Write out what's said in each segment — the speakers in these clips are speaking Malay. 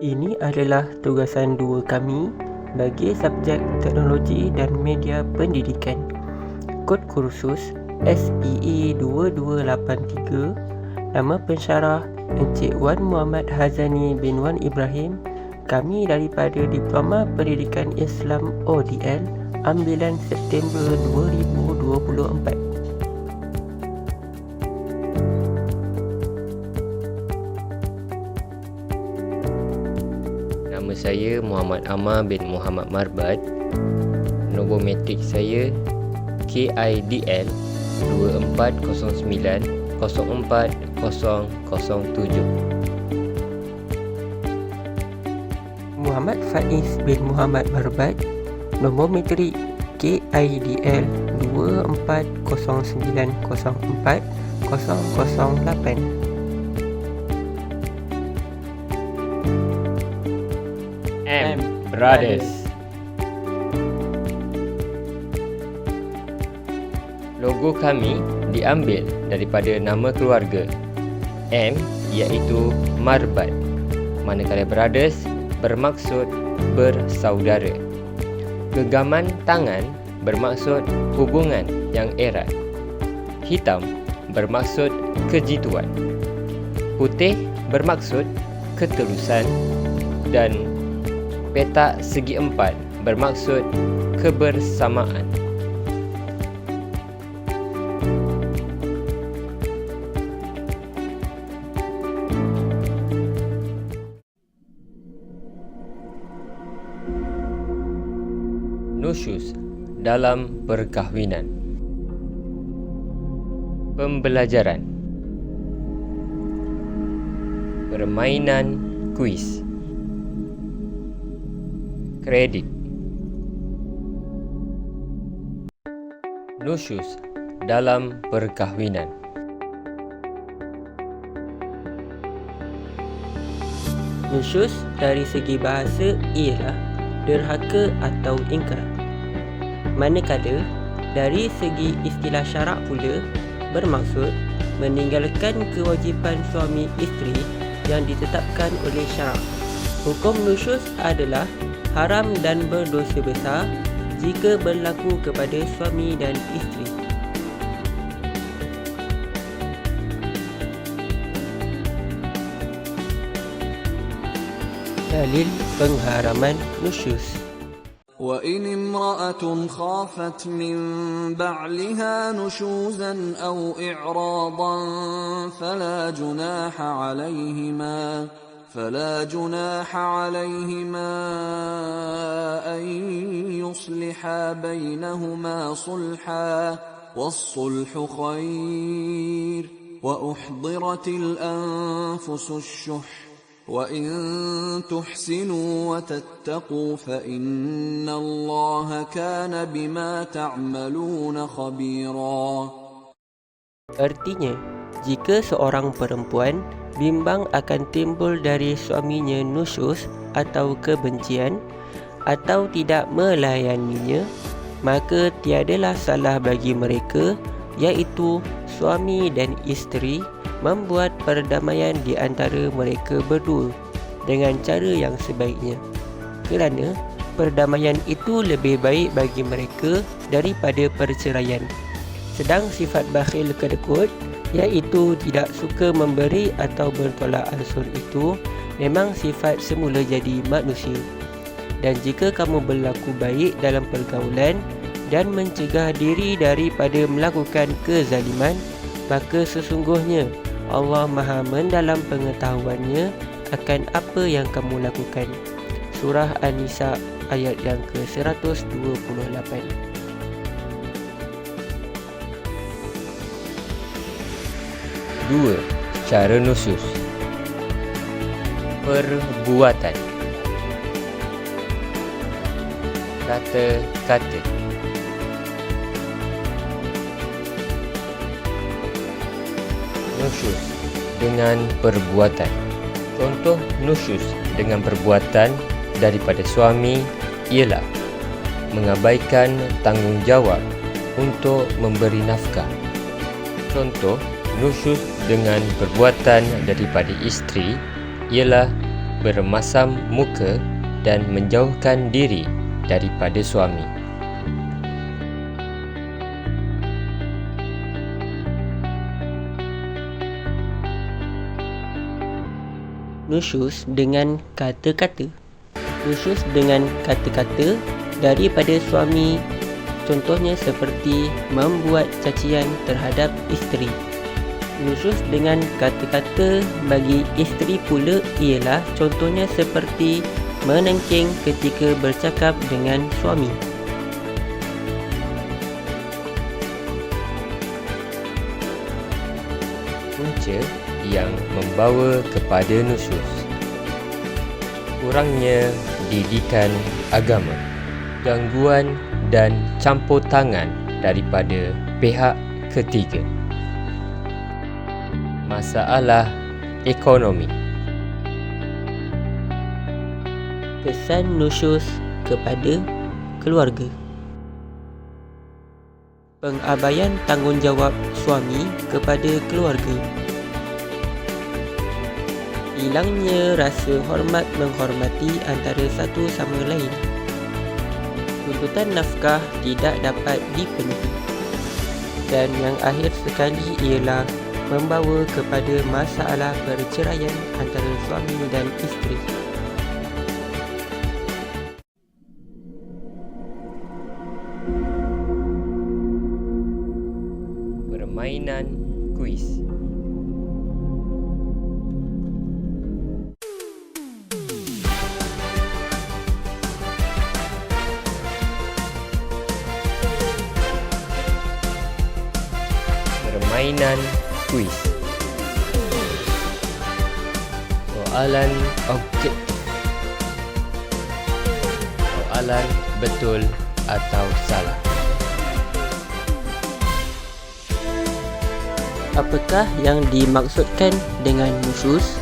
Ini adalah tugasan dua kami bagi subjek teknologi dan media pendidikan. Kod kursus SEE 2283 Nama pensyarah Encik Wan Muhammad Hazani bin Wan Ibrahim Kami daripada Diploma Pendidikan Islam ODL Ambilan September 2024 saya Muhammad Amar bin Muhammad Marbat. Nombor metrik saya KIDL 2409 04007. Muhammad Faiz bin Muhammad Marbat Nombor metrik KIDL 240904 008 Brothers. Logo kami diambil daripada nama keluarga. M iaitu Marbat. Manakala Brothers bermaksud bersaudara. Gegaman tangan bermaksud hubungan yang erat. Hitam bermaksud kejituan. Putih bermaksud keterusan dan petak segi empat bermaksud kebersamaan. Nusyus dalam perkahwinan. Pembelajaran. Permainan kuis Kredit Nusyus dalam perkahwinan Nusyus dari segi bahasa ialah derhaka atau ingkar. Manakala dari segi istilah syarak pula bermaksud meninggalkan kewajipan suami isteri yang ditetapkan oleh syarak. Hukum nusyus adalah haram dan berdosa besar jika berlaku kepada suami dan isteri. Dalil pengharaman nusyus وإن امرأة خافت من بعلها نشوزا أو إعراضا فلا جناح عليهما فلا جناح عليهما أن يصلحا بينهما صلحا والصلح خير وأحضرت الأنفس الشح وإن تحسنوا وتتقوا فإن الله كان بما تعملون خبيرا. Artinya, jika seorang perempuan bimbang akan timbul dari suaminya nusyus atau kebencian atau tidak melayaninya, maka tiadalah salah bagi mereka iaitu suami dan isteri membuat perdamaian di antara mereka berdua dengan cara yang sebaiknya. Kerana perdamaian itu lebih baik bagi mereka daripada perceraian. Sedang sifat bakhil kedekut iaitu tidak suka memberi atau bertolak ansur itu memang sifat semula jadi manusia. Dan jika kamu berlaku baik dalam pergaulan dan mencegah diri daripada melakukan kezaliman, maka sesungguhnya Allah Maha mendalam pengetahuannya akan apa yang kamu lakukan. Surah An-Nisa ayat yang ke-128. Dua Cara nusyus Perbuatan. Kata-kata. Nusyus dengan perbuatan. Contoh nusyus dengan perbuatan daripada suami ialah mengabaikan tanggungjawab untuk memberi nafkah. Contoh nusyus dengan perbuatan daripada isteri ialah bermasam muka dan menjauhkan diri daripada suami. Nusyus dengan kata-kata Nusyus dengan kata-kata daripada suami Contohnya seperti membuat cacian terhadap isteri Nusyus dengan kata-kata bagi isteri pula ialah contohnya seperti menengking ketika bercakap dengan suami Punca yang membawa kepada nusyus. Kurangnya didikan agama, gangguan dan campur tangan daripada pihak ketiga. Masalah ekonomi. Kesan nusyus kepada keluarga. Pengabaian tanggungjawab suami kepada keluarga. Hilangnya rasa hormat menghormati antara satu sama lain. Tuntutan nafkah tidak dapat dipenuhi. Dan yang akhir sekali ialah membawa kepada masalah perceraian antara suami dan isteri Permainan kuis. Permainan kuis. Soalan objektif. Soalan betul atau salah. Apakah yang dimaksudkan dengan nusyus?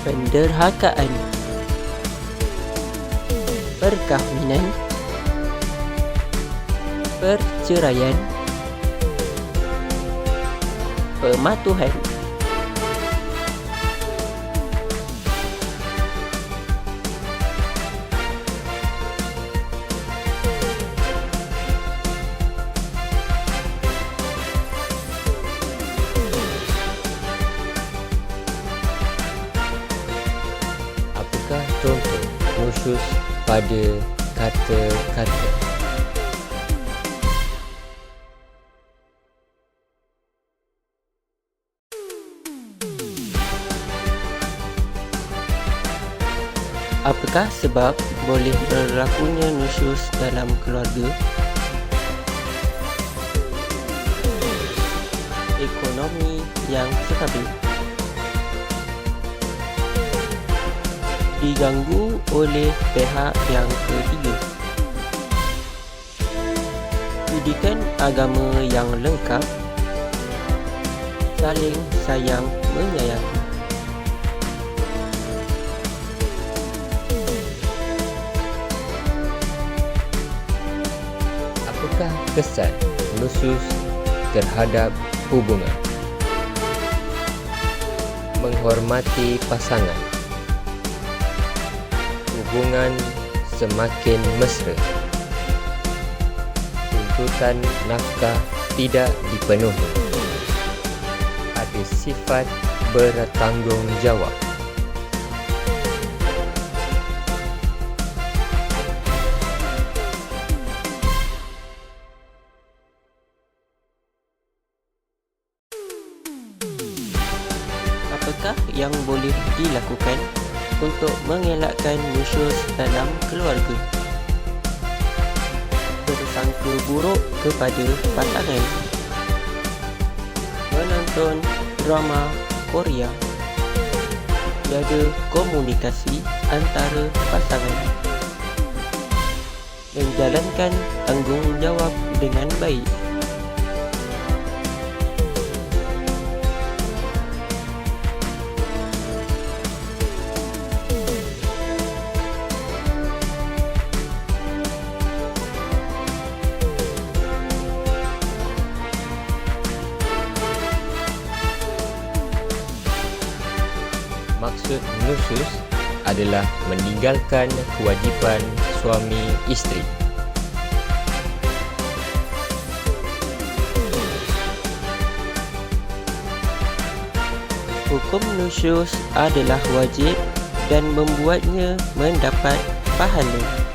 Penderhakaan Perkahwinan Perceraian Pematuhan Apakah contoh nusyus pada kata-kata? Apakah sebab boleh berlakunya nusyus dalam keluarga? Ekonomi yang stabil. Diganggu oleh pihak yang ketiga. Didikan agama yang lengkap. Saling sayang menyayangi kesan nusyus terhadap hubungan? Menghormati pasangan. Hubungan semakin mesra. Tuntutan nafkah tidak dipenuhi. Ada sifat bertanggungjawab. Apakah yang boleh dilakukan untuk mengelakkan nusyus dalam keluarga? Bersangka buruk kepada pasangan Menonton drama Korea. Tiada komunikasi antara pasangan. Menjalankan tanggungjawab dengan baik nusus adalah meninggalkan kewajipan suami isteri. Hukum nusyus adalah wajib dan membuatnya mendapat pahala.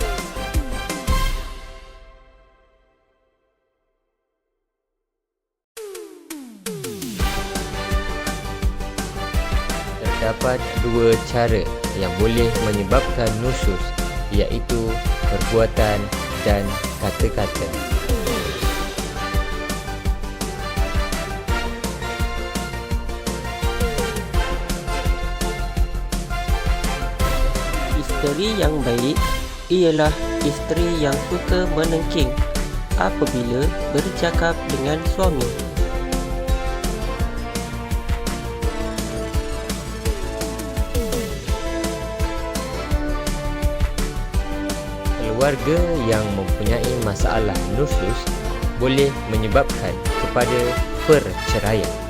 Terdapat dua cara yang boleh menyebabkan nusus iaitu perbuatan dan kata-kata. Isteri yang baik ialah isteri yang suka menengking apabila bercakap dengan suami. Keluarga yang mempunyai masalah nusus boleh menyebabkan kepada perceraian.